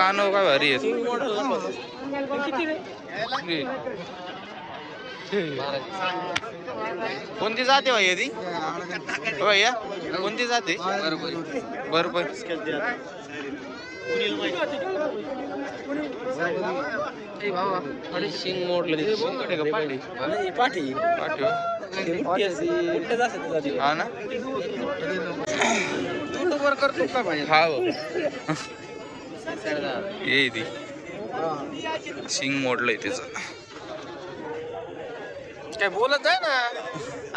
कान काय भारी आहेत? कोणती जाते भाई ती भैया कोणती जाते बरोबर. शिंग मोडलं पाटी पाठी पाटी हो. हा ना? करतो का पाहिजे हा. हो. ती शिंग मोडलंय त्याचं काय बोलत आहे ना?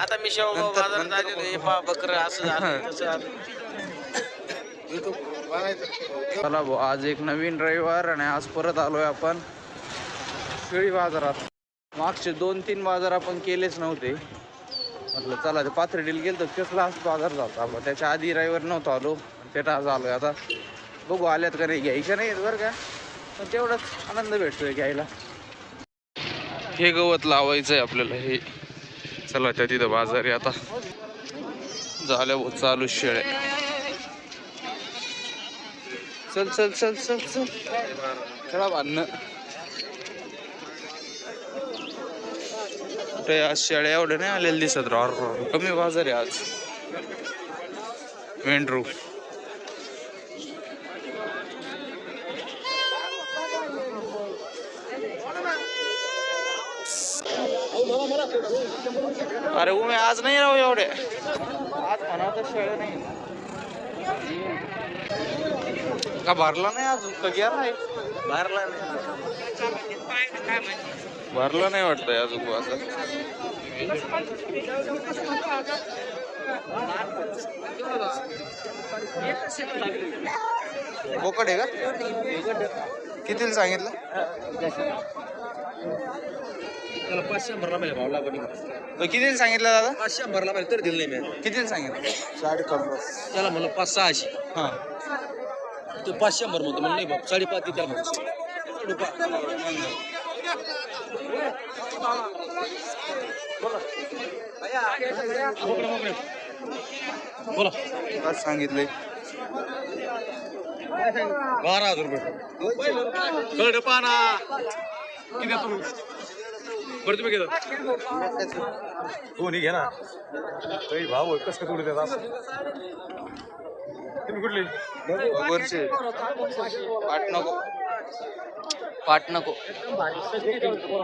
आता मी नंतर- बाजारात आलेलो हे पा बकर असं झालं तसं झालं. चला भाऊ आज एक नवीन रविवार आणि आज परत आलोय आपण शेळी बाजारात. मागचे दोन तीन बाजार आपण केलेच नव्हते. म्हटलं चला ते पाथर्डीला गेलो तर तेच लास्ट बाजार झाला आपण त्याच्या आधी रविवार नव्हतो आलो. त्याला आज आलोय आता. बघू आल्यात का नाही घ्यायचं नाही बरं का. पण तेवढाच आनंद भेटतोय घ्यायला. हे गवत लावायचंय आपल्याला हे. चला त्या तिथं बाजार आहे आता. झाल्या भाऊ चालू शेळ्या. चल चल चल चल चल. चला बांधणं कुठे आज शेळ्या एवढ्या नाही आलेल्या दिसत राह कमी बाजार आहे आज. मेंढरू. अरे उमे आज नाही राहू एवढे. आज म्हणा तर शेळ्या नाही. का भरला नाही अजून? का गेला आहे. भरला नाही. भरला नाही वाटतंय अजून असं. बोकड आहे का? कितीला सांगितलं? त्याला पाचशे भरला पाहिजे भावला पण अ, कितीला सांगितलं दादा? पाचशे भरला पाहिजे तरी दिलं नाही मी. कितीला सांगितलं? साडे त्याला म्हणलं पाच सहाशे. हां. तो पाचशे भर म्हणतो म्हणलं नाही भाऊ साडेपाच दे त्याला म्हणतो. बोला. काय सांगितलंय. बारा हजार रुपये. कळड पाना. किती तुम्ही बरं तुम्ही घेता. कोणी घे ना. काही भाव कसं तोडू देत असं तुम्ही कुठली? वरचे. पाट नको. पाट नको.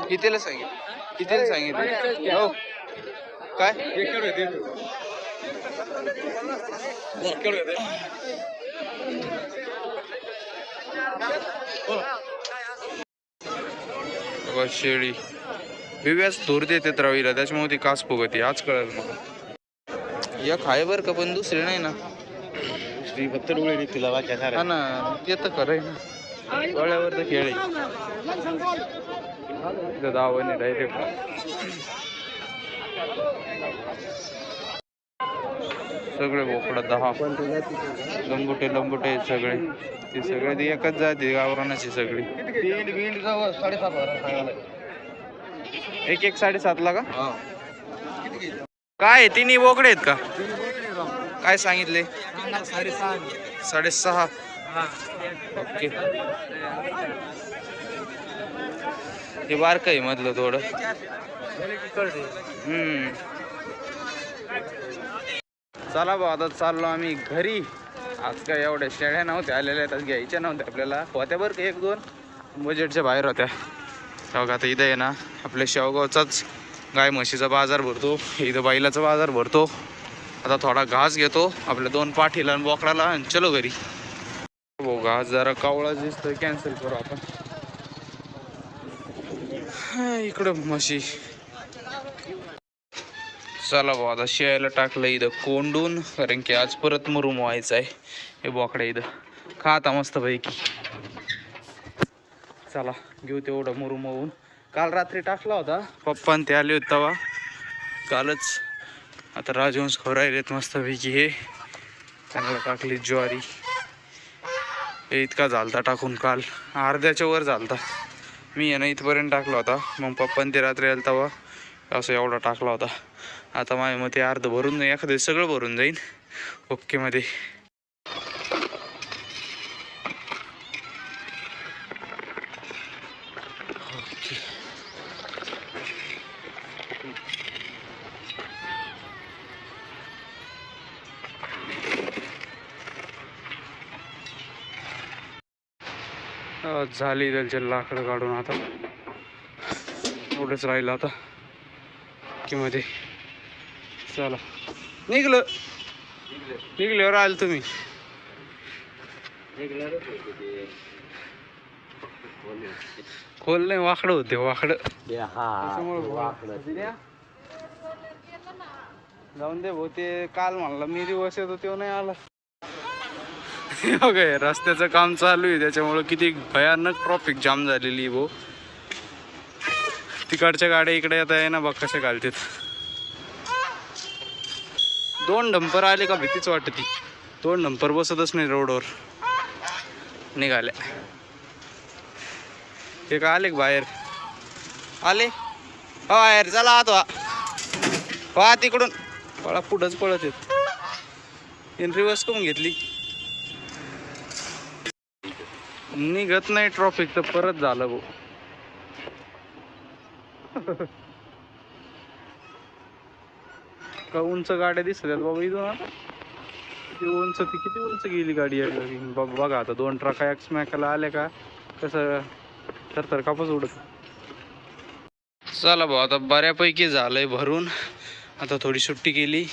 कितीला सांगितलं? कितीला सांगितलं? हो. काय? बघा, शेळी. बिव्याच धूर देते रवीला त्याच्यामुळे ती कास फुगती आज कळेल मला. एक आहे बरं का पण दुसरी नाही ना. श्री फक्त डोळे तिला हा ना ते तर खरं आहे ना. डोळ्यावर तर खेळ आहे. दावाने डायरेक्ट. सगळे बोकडा दहा. लंबुटे लंबुटे सगळे. ते सगळे ते एकच जाते गावरानाची सगळी. एक एक साडेसातला का? काय आहे? तिन्ही बोकडे आहेत का? काय सांगितले? साडेसहा. ओके. हे बारक आहे मधलं थोडं. हम्म. चला भाऊ आता चाललो आम्ही घरी. आज काय एवढ्या शेळ्या नव्हत्या आलेल्या तर घ्यायच्या नव्हत्या आपल्याला. होत्या बरं का एक दोन? बजेटच्या बाहेर होत्या. बघा आता इथं आहे ना आपल्या शेवगावचाच गाय म्हशीचा बाजार भरतो. इथं बैलाचा बाजार भरतो. आता थोडा घास घेतो आपल्या दोन पाठीला आणि बोकडाला आणि चलो घरी. हो घास जरा कावळा दिसतोय कॅन्सल करू आपण. इकडं म्हशी. चला भाऊ आता शेळ्याला टाकलं इथं कोंडून कारण की आज परत मुरुम व्हायचं आहे हे बोकडा इथं. खाता मस्त पैकी चला घेऊ तेवढं मुरुम होऊन. काल रात्री टाकला होता पप्पा ते आले होते तेव्हा कालच आता राजवंश राहिलेत मस्तपैकी हे. चांगलं टाकली ज्वारी. हे इतका झालता टाकून काल. अर्ध्याच्या वर झालता. मी यानं इथपर्यंत टाकला होता. मग पप्पान ते रात्री आलं तेव्हा असं एवढा टाकला होता. आता माझ्या मते अर्ध भरून जाईल एखादं सगळं भरून जाईल ओकेमध्ये झाली त्यांचे लाकडं काढून आता. एवढंच राहिलं आता. की मध्ये. चला. निघलं. निघल्यावर आलं तुम्ही. खोल नाही वाकडं होते वाकडं. जाऊन दे भाऊ ते काल म्हणला मी दिवस येतो तेव्हा नाही आला. ओके रस्त्याचं काम चालू आहे त्याच्यामुळं किती भयानक ट्रॉफिक जाम झालेली आहे भाऊ तिकडच्या गाड्या इकडे आता आहे ना बघ कशा घालतात. दोन डंपर आले का भीतीच वाटते दोन डंपर बसतच नाही रोडवर. निघाले हे का आले बाहेर? आले? हो बाहेर. चला आत. वा वा तिकडून. पळा पुढंच पळत येत रिवर्स करून घेतली. निघत नाही ट्रॉफिक तर परत झालं भाऊ. का उंच गाड्या दिसतात बाबा इथून आता? किती उंच ती किती उंच गेली गाडी आहे बघा आता दोन ट्रका एकमेकाला आले का? कसं तर तर कापूस उडत. चला भाऊ आता बऱ्यापैकी झालंय भरून. आता थोडी सुट्टी केली.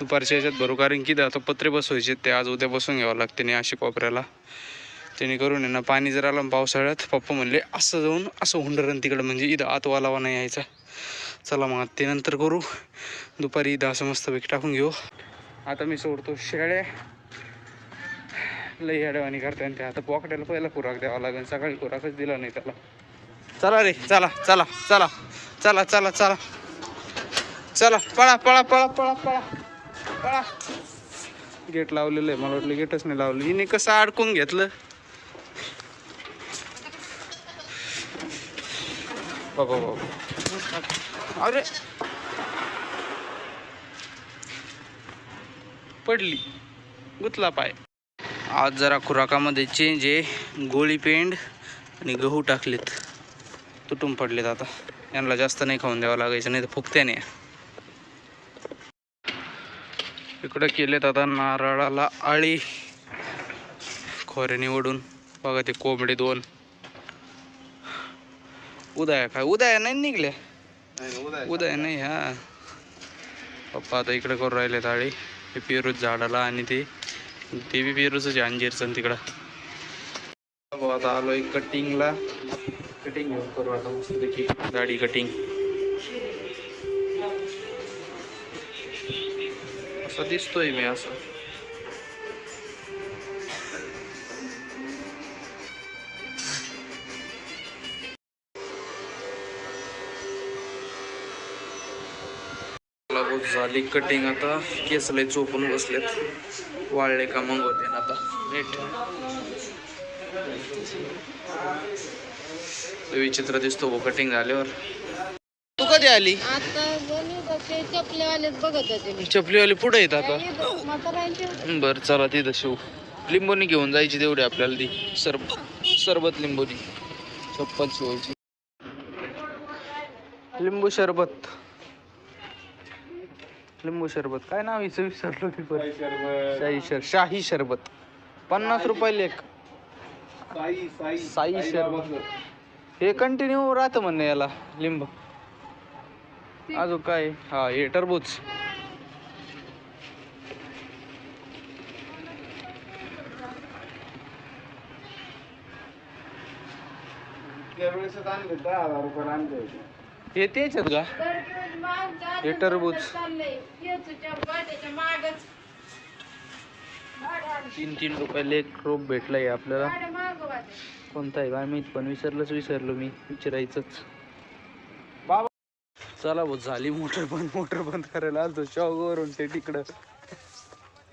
दुपारच्या याच्यात भरू कारण की आता पत्रे बसवायचे ते आज उद्या बसून घ्यावं लागते नाही अशी कोपऱ्याला. त्याने करून आहे ना पाणी जर आलं पावसाळ्यात पप्पा म्हणले असं जाऊन असं हुंडरण तिकडं म्हणजे इथं आत वालावा नाही यायचा. चला मग ते नंतर करू. दुपारी इथं असं मस्तपैकी टाकून घेऊ. आता मी सोडतो शेळ्या लई अडवाणी करते ते आता पॉकट्याला पहिला खुराक द्यावा लागेल. सकाळी खुराकच दिला नाही त्याला. चला रे चला चला चला चला चला चला. चला पळा पळा पळा पळा पळा पळा. गेट लावलेलं आहे मला वाटलं गेटच नाही लावलं. हिने कसं अडकून घेतलं? बाबा बाबा अरे. पडली. गुतला पाय. आज जरा खुराकामध्ये चेंज आहे. गोळी पेंड आणि गहू टाकलेत. तुटून पडलेत आता. यांना जास्त नाही खाऊन द्यावं लागायचं नाही तर फुकत्याने. इकडं केलेत आता नारळाला आळी खोऱ्याने ओढून. बघा ते कोंबडे दोन. उदया काय? उदया नाही निघल्या उदय नाही हा. पप्पा आता इकडे करून राहिले ताळी हे पेरूच झाडाला आणि ते ते बी पेरूच आहे अंजीरचं तिकडं. आता आलोय कटिंगला कटिंग घेऊन करू आता मस्तपैकी दाढी कटिंग असं दिसतोय मी असं. झाली कटिंग आता केस लय चोपून बसलेत. वाळले का मग होते ना आता. नीट. विचित्र दिसतो वो कटिंग झाल्यावर. तू कधी आली? चपलीवाली पुढे येत आता. बर चला तिथं शिव. लिंबोनी घेऊन जायची तेवढी आपल्याला ती. सरब सरबत लिंबोनी. चप्पल शिवायची. लिंबू सरबत लिंबू सरबत काय नाव हिचं विसरलो मी पण. शाही शर शाही सरबत पन्नास रुपयाला एक. साई सरबत हे कंटिन्यू राहतं म्हणणे याला लिंब. अजून काय? हा हे टरबूज. हे तेच आहेत का? हे टरबूज. तीन तीन रुपयाला एक रोप भेटलाय आपल्याला. कोणता आहे? काय माहीत पण विसरलंच विसरलो मी. विचारायचंच. बाबा. चला भाऊ झाली मोटर बंद मोटर बंद करायला. आलतो शॉगवरून ते तिकडं.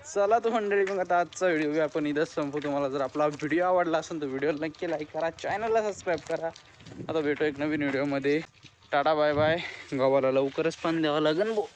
चला तो मंडळी मग आता आजचा व्हिडिओ आपण इथंच संपू तुम्हाला. जर आपला व्हिडिओ आवडला असेल तर व्हिडिओला नक्की लाईक करा. चॅनलला सबस्क्राईब करा. आता भेटू एक नवीन व्हिडिओमध्ये टाटा बाय बाय गावाला लवकरच पण द्यावं लागेल भाऊ